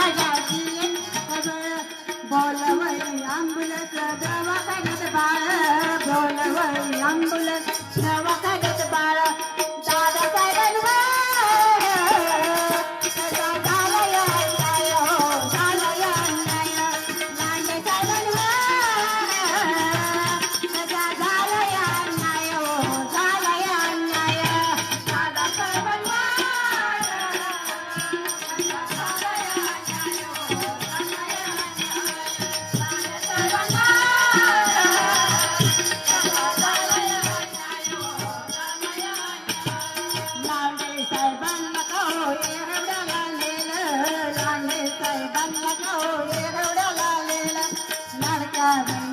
my God. time.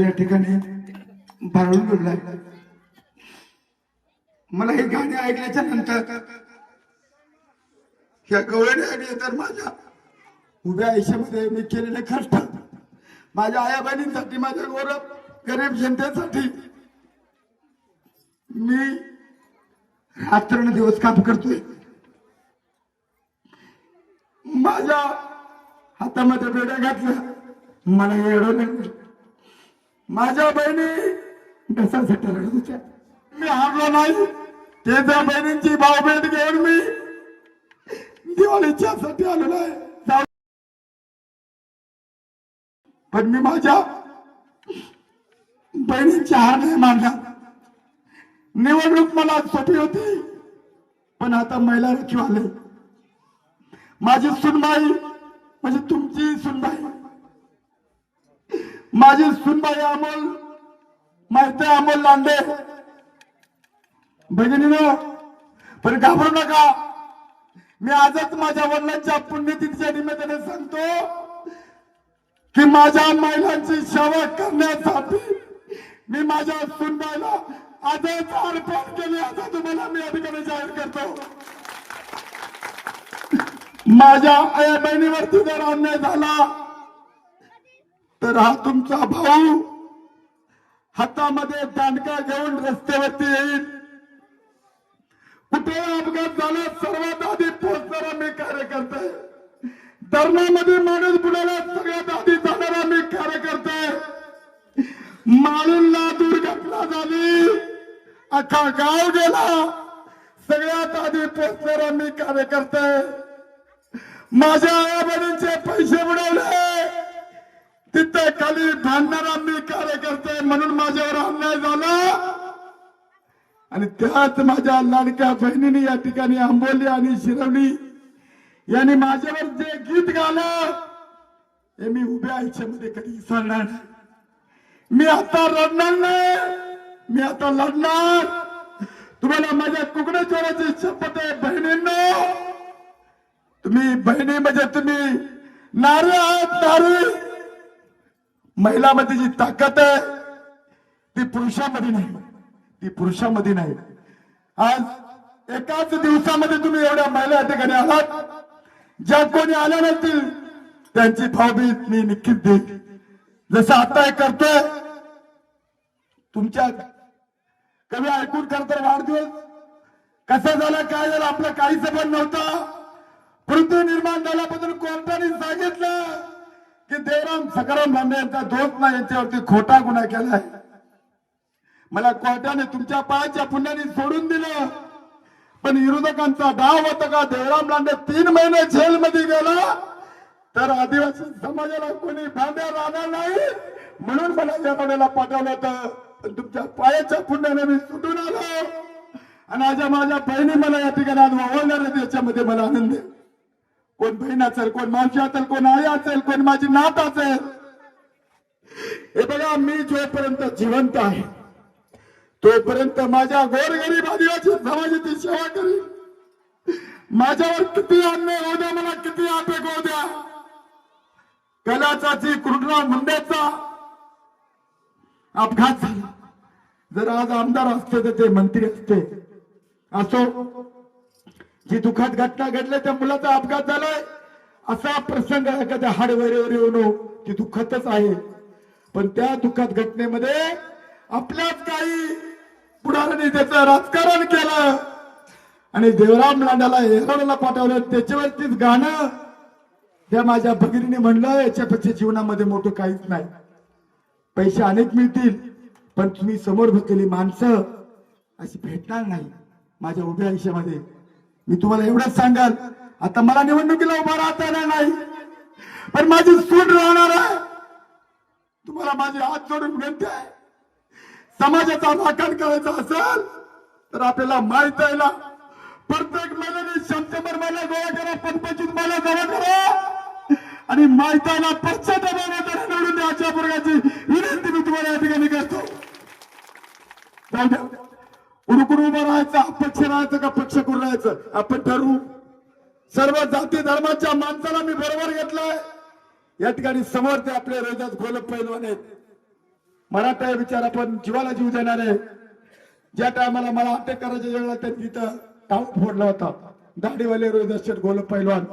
या ठिकाणी भारळून गेला मला हे गाणे ऐकल्याच्या नंतर ह्या गवळणी तर माझ्या उभ्या आयुष्यामध्ये मी केलेले कष्ट माझ्या आया बहिणींसाठी माझ्या गौरव गरीब जनतेसाठी मी रात्र दिवस काम करतोय. माझ्या हातामध्ये बेड्या घातल्या. मला हे अडवलं माझ्या बहिणी कशासाठी रडत होत्या? मी हारलो नाही. त्याच्या बहिणींची बहिणींची भावभेट घेऊन मी दिवाळीच्या साठी आलेलो आहे. पण मी माझ्या बहिणींची हार नाही मानला. निवडणूक मला सोपी होती पण आता महिला राखीव आले. माझी सुनबाई म्हणजे तुमची सुनबाई. माझी सुनबाई अमोल माहिती आहे अमोल लांडे. भगिनीनो पण घाबरू नका. मी आजच माझ्या वडिलांच्या पुण्यतिथीच्या निमित्ताने सांगतो की माझ्या महिलांची सेवा करण्यासाठी मी माझ्या सुनबाईला आजच अर्पण केले असं तुम्हाला मी अधिकारी जाहीर करतो. माझ्या आया बहिणीवरती जर अन्याय झाला तर हा तुमचा भाऊ हातामध्ये दांडका घेऊन रस्त्यावरती येईल कुठे अपघात झाला सर्वात आधी पोहोचणारा मी कार्यकर्ता आहे. धरणामध्ये माणूस बुडाला सगळ्यात आधी जाणारा मी कार्यकर्ता आहे. माळूनला दुर्घटना झाली अख्खा गाव गेला सगळ्यात आधी पोहोचणारा मी कार्यकर्ता आहे. माझ्या आई बहिणींचे पैसे बुडवले तिथे खाली भांडणारा मी कार्यकर्ते म्हणून माझ्यावर अन्याय झाला. आणि त्याच माझ्या लाडक्या बहिणीने या ठिकाणी आंबोली आणि शिरवली. यांनी माझ्यावर जे गीत गालं हे मी उभ्या आयुष्यामध्ये कधी विसरणार नाही. मी आता रडणार नाही. मी आता लढणार. तुम्हाला माझ्या कुकडेश्वराची शपथ आहे बहिणींनो. तुम्ही बहिणी म्हणजे तुम्ही नारी आहात नारी. महिलामध्ये जी ताकद आहे ती पुरुषामध्ये नाही. ती पुरुषामध्ये नाही. आज एकाच दिवसामध्ये तुम्ही एवढ्या महिला ठिकाणी आलात ज्या कोणी आल्या नसतील त्यांची भावभीत मी निश्चित देईन. जसं आता हे करतोय तुमच्या कमी ऐकून खर तर वाढदिवस कसा झाला काय झालं आपलं काही संबंध नव्हता. पृथ्वी निर्माण झाल्याबद्दल कोणत्याने सांगितलं? की देवराम सकाराम लांबे यांचा दोस्त ना यांच्यावरती खोटा गुन्हा केलाय मला कोर्टाने तुमच्या पायाच्या पुण्याने सोडून दिलं. पण विरोधकांचा डाव होता का? देवराम लांडे तीन महिने जेलमध्ये गेला. तर आदिवासी समाजाला कोणी भांड्या राहणार नाही म्हणून मला या कडेला पाठवलं होतं. पण तुमच्या पायाच्या पुण्याने मी सुटून आलो. आणि आज माझ्या बहिणी मला या ठिकाणी आज वावरणार आहेत याच्यामध्ये मला आनंद आहे. कोण बहीण असेल कोण मावशी असेल कोण आई असेल कोण माझी नात असेल हे बघा मी जोपर्यंत जिवंत आहे तोपर्यंत माझ्या गोरगरीब आदिवासी समाजाची सेवा करीन. माझ्यावर किती अन्याय होऊ द्या मला किती आपेक होऊ द्या. कलाचा जी कृष्णा मुंडेचा अपघात झाला. जर आज आमदार असते तर ते मंत्री असते. असो जी दुःखात घटना घडल्या त्या मुलाचा अपघात झालाय. असा प्रसंग एखाद्या हाडवरीवर येऊन हो, ती दुःखातच आहे. पण त्या दुःखात घटनेमध्ये आपल्याच काही पुढाऱ्यांनी त्याचं राजकारण केलं. आणि देवराम लांडाला एरवड्याला पाठवलं. त्याच्यावरतीच गाणं त्या माझ्या भगिनीने म्हणलं याच्यापेक्षा जीवनामध्ये मोठं काहीच नाही. पैसे अनेक मिळतील पण तुम्ही समोर बसलेली माणसं अशी भेटणार नाही माझ्या उभ्या आयुष्यामध्ये. मी तुम्हाला एवढंच सांगाल आता मला निवडणुकीला उभा राहता येणार नाही. पण माझी सूट राहणार आहे. तुम्हाला माझी हात जोडून विनंती आहे. समाजाचा राखण करायचा असेल तर आपल्याला माहीत आहे ना प्रत्येक महिन्याने शंभर महिला गोळा करा पंचवीस महिला गोळा करा. आणि माहिताना पश्चातापाने निवडून द्या. अशा प्रकारची विनंती मी तुम्हाला या ठिकाणी करतो जाऊ द्या. उडकून उभं राहायचं अपक्ष राहायचं का पक्ष करून राहायचं? आपण ठरवू. सर्व जाती धर्माच्या माणसाला मी बरोबर घेतलंय. या ठिकाणी समोर ते आपले रोजात गोलप पैलवान आहेत. मराठा विचार आपण जीवाला जीव देणार आहे. ज्या टायमाला मला अटक करायच्या वेळेला त्यांनी तिथं टाऊन फोडला होता. दाढीवाले रोहिदास शेठ गोलप पैलवान.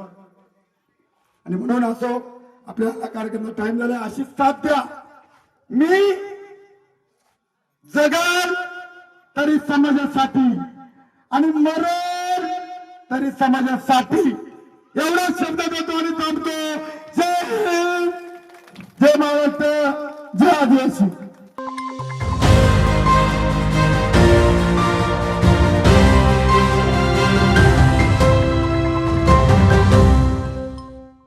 आणि म्हणून असो आपल्याला कार्यक्रमाचा टाइम झाला अशी साथ द्या. मी जगाल तरी समाजासाठी आणि मरण तरी समाजासाठी एवढा शब्द देतो आणि थांबतो. जय हिंद. जय महाराष्ट्र. जय आदिवासी.